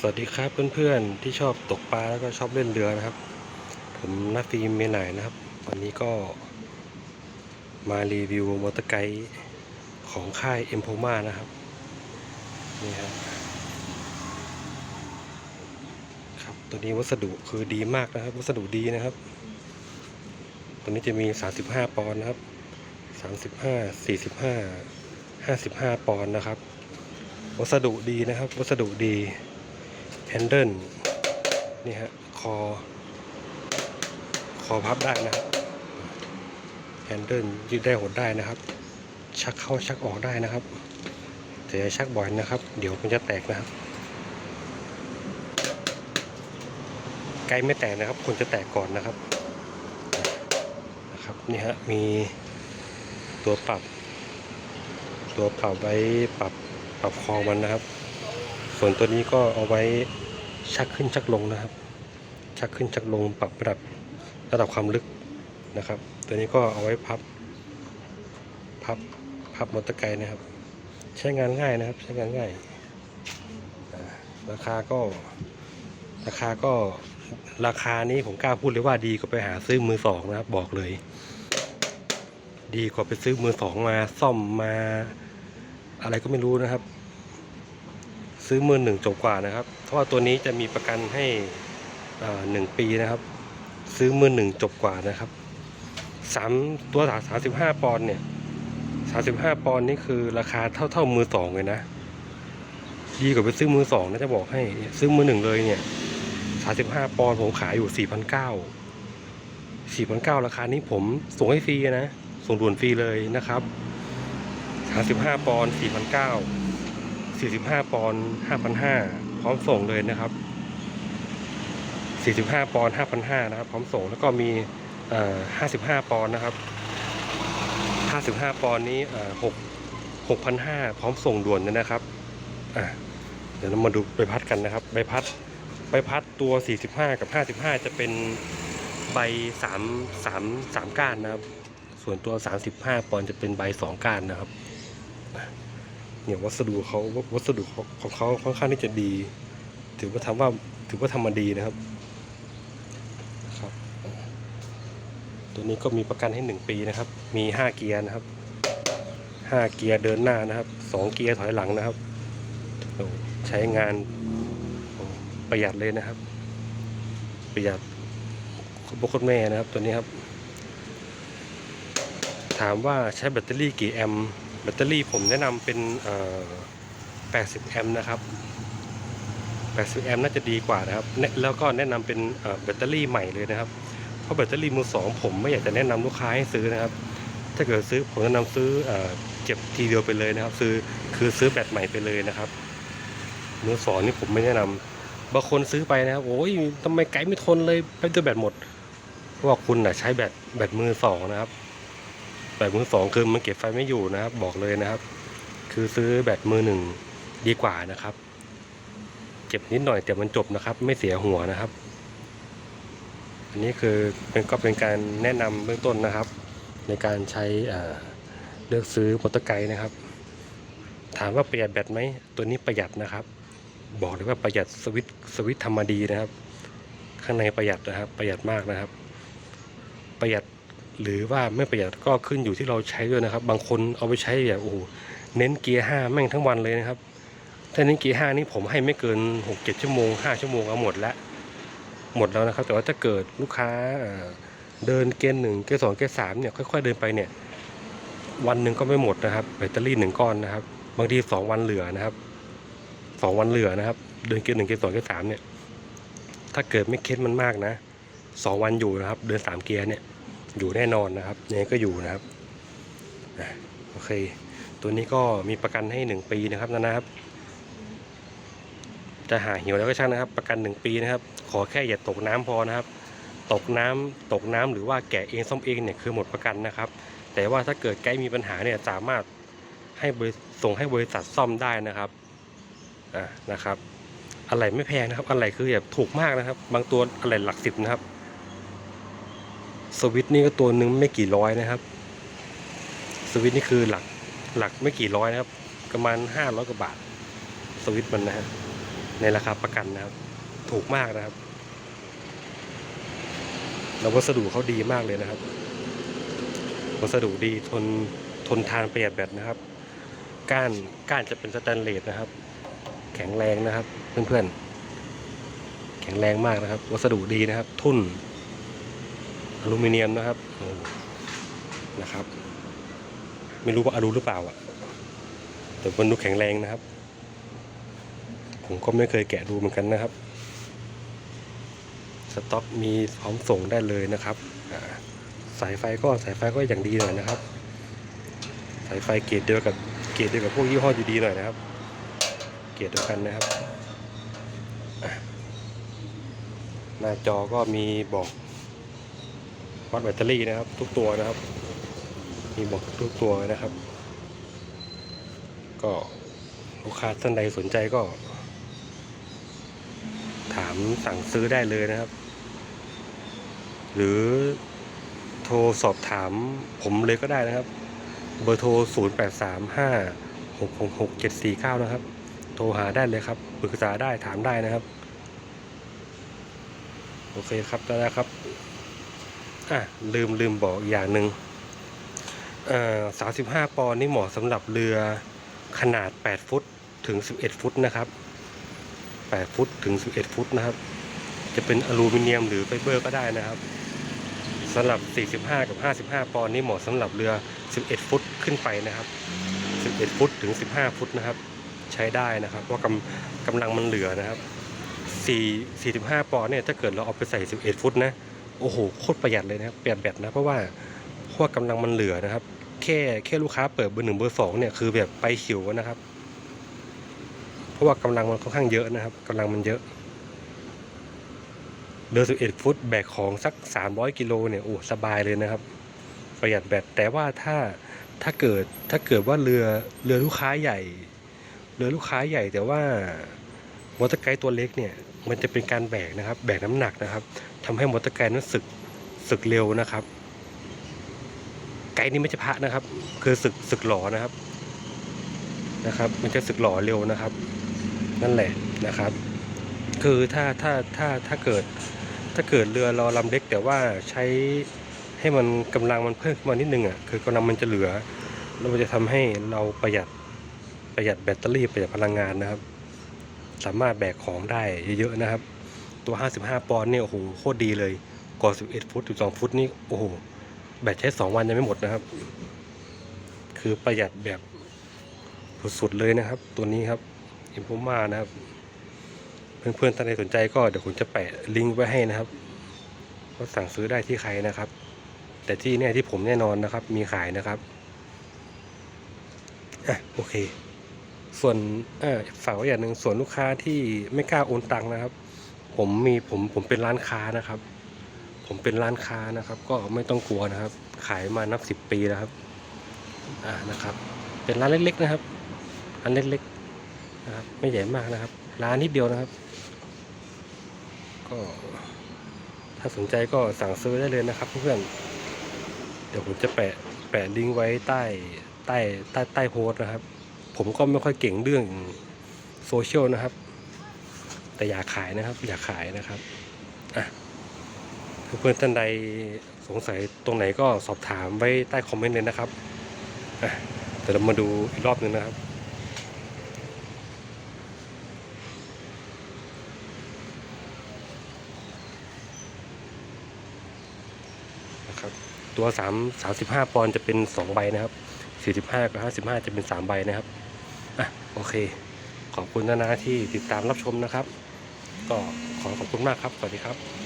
สวัสดีครับเพื่อนๆที่ชอบตกปลาแล้วก็ชอบเล่นเรือนะครับ ผมนาฟิล์มเมนไหนนะครับ วันนี้ก็มารีวิวมอเตอร์ไกด์ของค่ายเอ็มโพมานะครับนี่ครับครับตัวนี้วัสดุคือดีมากนะครับ วัสดุดีนะครับ ตัวนี้จะมี 35 ปอนด์นะครับ 35 45 55 ปอนด์นะครับ วัสดุดีนะครับ วัสดุดี แฮนเดิลนี่ฮะคอ คอพับได้นะครับแฮนเดิลยืดได้หดได้นะครับ ชักเข้าชักออกได้นะครับ แต่อย่าชักบ่อยนะครับ เดี๋ยวมันจะแตกนะครับไกลไม่แตกนะครับควรจะแตกก่อนนะครับนะครับนี่ฮะมีตัวปรับ ตัวปรับไว้ปรับปรับคอมันนะครับ ส่วนตัวนี้ก็เอาไว้ชักขึ้นชักลงนะครับ ชักขึ้นชักลงปรับระดับระดับความลึกนะครับ ตัวนี้ก็เอาไว้พับ พับพับมอเตอร์ไกด์นะครับ ใช้งานง่ายนะครับ ใช้งานง่าย ราคาก็ราคาก็ราคานี้ผมกล้าพูดเลยว่าดีกว่าไปหาซื้อมือสองนะครับบอกเลย ดีกว่าไปซื้อมือสองมาซ่อมมา อะไรก็ไม่รู้นะครับ ซื้อมือหนึ่งจบกว่านะครับ เพราะว่าตัวนี้จะมีประกันให้หนึ่งปีนะครับ ซื้อมือหนึ่งจบกว่านะครับสามตัวสามสิบห้าปอนด์เนี่ยสามสิบห้าปอนด์นี่คือราคาเท่าเท่ามือสองเลยนะดีกว่าไปซื้อมือสองนะจะบอกให้ซื้อมือหนึ่งเลยเนี่ยสามสิบห้าปอนด์ผมขายอยู่สี่พันเก้าสี่พันเก้าราคานี้ผมส่งให้ฟรีนะ ส่งด่วนฟรีเลยนะครับ35ปอนด์4,900 45 ปอนด์5,500 พร้อมส่งเลยนะครับ 45 ปอนด์5,500 นะครับ พร้อมส่งแล้วก็มี 55 ปอนด์นะครับ 55 ปอนด์นี้6 6,500 พร้อมส่งด่วนเลยนะครับเดี๋ยวเรามาดูใบพัดกันนะครับ ใบพัดใบพัดตัว 45 กับ 55 จะเป็นใบ3 3 3ก้านนะครับ ส่วนตัว 35 ปอนด์จะเป็นใบ 2 ก้านนะครับ เนี่ยวัสดุเขาวัสดุของเขาค่อนข้างที่จะดี ถือว่าทำว่าถือว่าทำมาดีนะครับครับ ตัวนี้ก็มีประกันให้หนึ่งปีนะครับ มีห้าเกียร์นะครับห้าเกียร์เดินหน้านะครับสองเกียร์ถอยหลังนะครับใช้งานประหยัดเลยนะครับ ประหยัดคุณพ่อคุณแม่นะครับตัวนี้ครับ ถามว่าใช้แบตเตอรี่กี่แอมป์ แบตเตอรี่ผมแนะนำเป็น80 แอมป์นะครับ 80 แอมป์น่าจะดีกว่านะครับ แล้วก็แนะนำเป็นแบตเตอรี่ใหม่เลยนะครับ เพราะแบตเตอรี่มือสองผมไม่อยากจะแนะนำลูกค้าให้ซื้อนะครับ ถ้าเกิดซื้อผมแนะนำซื้อเอเก็บทีเดียวไปเลยนะครับ ซื้อคือซื้อแบตใหม่ไปเลยนะครับมือสองนี่ผมไม่แนะนำบางคนซื้อไปนะครับโอ้ยทำไมไกด์ไม่ทนเลยไปด้วยแบตหมดเพราะว่าคุณน่ะใช้แบตแบตมือสองนะครับ แบตมือสองคือมันเก็บไฟไม่อยู่นะครับ บอกเลยนะครับ คือซื้อแบตมือหนึ่งดีกว่านะครับเก็บนิดหน่อยแต่มันจบนะครับ ไม่เสียหัวนะครับ อันนี้คือเป็นก็เป็นการแนะนำเบื้องต้นนะครับ ในการใช้เลือกซื้อมอเตอร์ไกด์นะครับ ถามว่าประหยัดแบตไหมตัวนี้ประหยัดนะครับ บอกเลยว่าประหยัดสวิตสวิตช์ทำมดีนะครับ ข้างในประหยัดนะครับ ประหยัดมากนะครับ ประหยัด หรือว่าไม่ประหยัดก็ขึ้นอยู่ที่เราใช้ด้วยนะครับ บางคนเอาไปใช้แบบโอ้โหเน้นเกียร์ห้าแม่งทั้งวันเลยนะครับถ้าเน้นเกียร์ห้านี่ผมให้ไม่เกินหกเจ็ดชั่วโมงห้าชั่วโมงเอาหมดแล้วหมดแล้วนะครับ แต่ว่าถ้าเกิดลูกค้าเอ่อเดินเกียร์หนึ่งเกียร์สองเกียร์สามเนี่ยค่อย ๆ เดินไปเนี่ย วันหนึ่งก็ไม่หมดนะครับแบตเตอรี่หนึ่งก้อนนะครับ บางทีสองวันเหลือนะครับสองวันเหลือนะครับ เดินเกียร์หนึ่งเกียร์สองเกียร์สามเนี่ย ถ้าเกิดไม่เคล็ดมันมากนะสองวันอยู่นะครับ เดินสามเกียร์เนี่ย อยู่แน่นอนนะครับยังไงก็อยู่นะครับโอเค ตัวนี้ก็มีประกันให้หนึ่งปีนะครับนะนะครับ จะหาหิวแล้วก็ช่างนะครับ ประกันหนึ่งปีนะครับ ขอแค่อย่าตกน้ำพอนะครับ ตกน้ำตกน้ำหรือว่าแกะเองซ่อมเองเนี่ยคือหมดประกันนะครับ แต่ว่าถ้าเกิดไกด์มีปัญหาเนี่ยสามารถให้ส่งให้บริษัทซ่อมได้นะครับอ่านะครับอะไรไม่แพงนะครับอะไรคือแบบถูกมากนะครับ บางตัวอะไรหลักสิบนะครับ สวิตนี่ก็ตัวหนึ่งไม่กี่ร้อยนะครับ สวิตนี่คือหลักหลักไม่กี่ร้อยนะครับ ประมาณห้าร้อยกว่าบาท สวิตมันนะฮะในราคาประกันนะครับ ถูกมากนะครับแล้ววัสดุเขาดีมากเลยนะครับ วัสดุดีทนทนทานประหยัดแบตนะครับ ก้านก้านจะเป็นสแตนเลสนะครับ แข็งแรงนะครับ เพื่อนๆแข็งแรงมากนะครับ วัสดุดีนะครับ ทุ่น อลูมิเนียมนะครับนะครับ ไม่รู้ว่าอลูหรือเปล่าอะ แต่มันดูแข็งแรงนะครับ ผมก็ไม่เคยแกะดูเหมือนกันนะครับ สต็อกมีพร้อมส่งได้เลยนะครับสายไฟก็สายไฟก็อย่างดีหน่อยนะครับ สายไฟเกรดเดียวกับเกรดเดียวกับพวกยี่ห้ออยู่ดีหน่อยนะครับ เกรดเดียวกันนะครับหน้าจอก็มีบอก วัดแบตเตอรี่นะครับ ทุกตัวนะครับ มีบอกทุกตัวนะครับ ก็ลูกค้าท่านใดสนใจก็ ถามสั่งซื้อได้เลยนะครับ หรือโทรสอบถามผมเลยก็ได้นะครับ เบอร์โทร 0 8 3 5 6 6 6 7 4 9 นะครับ โทรหาได้เลยครับปรึกษาได้ถามได้นะครับ โอเคครับได้แล้วครับ อะลืมลืมบอกอย่างหนึ่งเอ่อ35ปอนนี่เหมาะสำหรับเรือขนาด 8 ฟุตถึง 11 ฟุตนะครับ 8 ฟุตถึง 11 ฟุตนะครับ จะเป็นอลูมิเนียมหรือไฟเบอร์ก็ได้นะครับสำหรับ 45 กับ 55 ปอนด์นี่เหมาะสำหรับเรือ 11 ฟุตขึ้นไปนะครับ 11 ฟุตถึง 15 ฟุตนะครับ ใช้ได้นะครับเพรากำกำลังมันเหลือนะครับ 4 45 ปอนด์เนี่ยถ้าเกิดเราเอาไปใส่ 11 ฟุตนะ โอ้โหโคตรประหยัดเลยนะครับประหยัดแบตนะเพราะว่าเพราะว่ากำลังมันเหลือนะครับ แค่แค่ลูกค้าเปิดเบอร์หนึ่งเบอร์สองเนี่ยคือแบบไปขิวนะครับ เพราะว่ากำลังมันค่อนข้างเยอะนะครับกำลังมันเยอะเรือ11ฟุตแบกของสัก300กิโลเนี่ยโอ้สบายเลยนะครับ ประหยัดแบตแต่ว่าถ้าถ้าเกิดถ้าเกิดว่าเรือเรือลูกค้าใหญ่ เรือลูกค้าใหญ่แต่ว่ามอเตอร์ไกด์ตัวเล็กเนี่ย มันจะเป็นการแบกนะครับ แบกน้ำหนักนะครับทำให้มอเตอร์ไกด์นั้นสึกสึกเร็วนะครับ ไกด์นี่ไม่ใช่พระนะครับ คือสึกสึกหล่อนะครับนะครับ มันจะสึกหล่อเร็วนะครับ นั่นแหละนะครับ คือถ้าถ้าถ้าถ้าเกิด ถ้าเกิดเรือราลำเล็ก แต่ว่าใช้ให้มันกำลังมันเพิ่มขึ้นมานิดนึงอะคือกำลังมันจะเหลือแล้วมันจะทำให้เราประหยัดประหยัดแบตเตอรี่ประหยัดพลังงานนะครับ สามารถแบกของได้เยอะๆนะครับ ตัว 55 ปอนด์เนี่ยโอ้โหโคตรดีเลยก่อ11 ฟุต 12 ฟุตนี่โอ้โหแบตใช้ 2 วันยังไม่หมดนะครับ คือประหยัดแบบสุดๆเลยนะครับ ตัวนี้ครับอิมพมานะครับ เพื่อนๆท่านใดสนใจก็เดี๋ยวผมจะแปะลิงก์ไว้ให้นะครับว่าสั่งซื้อได้ที่ใครนะครับ แต่ที่เนี่ยที่ผมแน่นอนนะครับ มีขายนะครับอะโอเค ส่วนเออฝากไว้อย่างหนึ่งส่วนลูกค้าที่ไม่กล้าโอนตังค์นะครับ ผมมีผมผมเป็นร้านค้านะครับ ผมเป็นร้านค้านะครับ ก็ไม่ต้องกลัวนะครับ ขายมานับสิบปีแล้วครับอ่านะครับ เป็นร้านเล็กๆนะครับร้านเล็กๆนะครับไม่ใหญ่มากนะครับ ร้านนิดเดียวนะครับ ก็ถ้าสนใจก็สั่งซื้อได้เลยนะครับ เพื่อนๆเดี๋ยวผมจะแปะแปะลิงก์ไว้ใต้ใต้ใต้ใต้โพสต์นะครับ ผมก็ไม่ค่อยเก่งเรื่องโซเชียลนะครับ แต่อยากขายนะครับ อยากขายนะครับอะเพื่อนๆท่านใดสงสัยตรงไหนก็สอบถามไว้ใต้คอมเมนต์เลยนะครับอะเดี๋ยวเรามาดูอีกรอบหนึ่งนะครับนะครับ ตัว3 35ปอนด์จะเป็น 2 ใบนะครับ 45 กับ 55 จะเป็น 3 ใบนะครับ โอเค ขอบคุณนะนะที่ติดตามรับชมนะครับ ก็ขอขอบคุณมากครับ สวัสดีครับ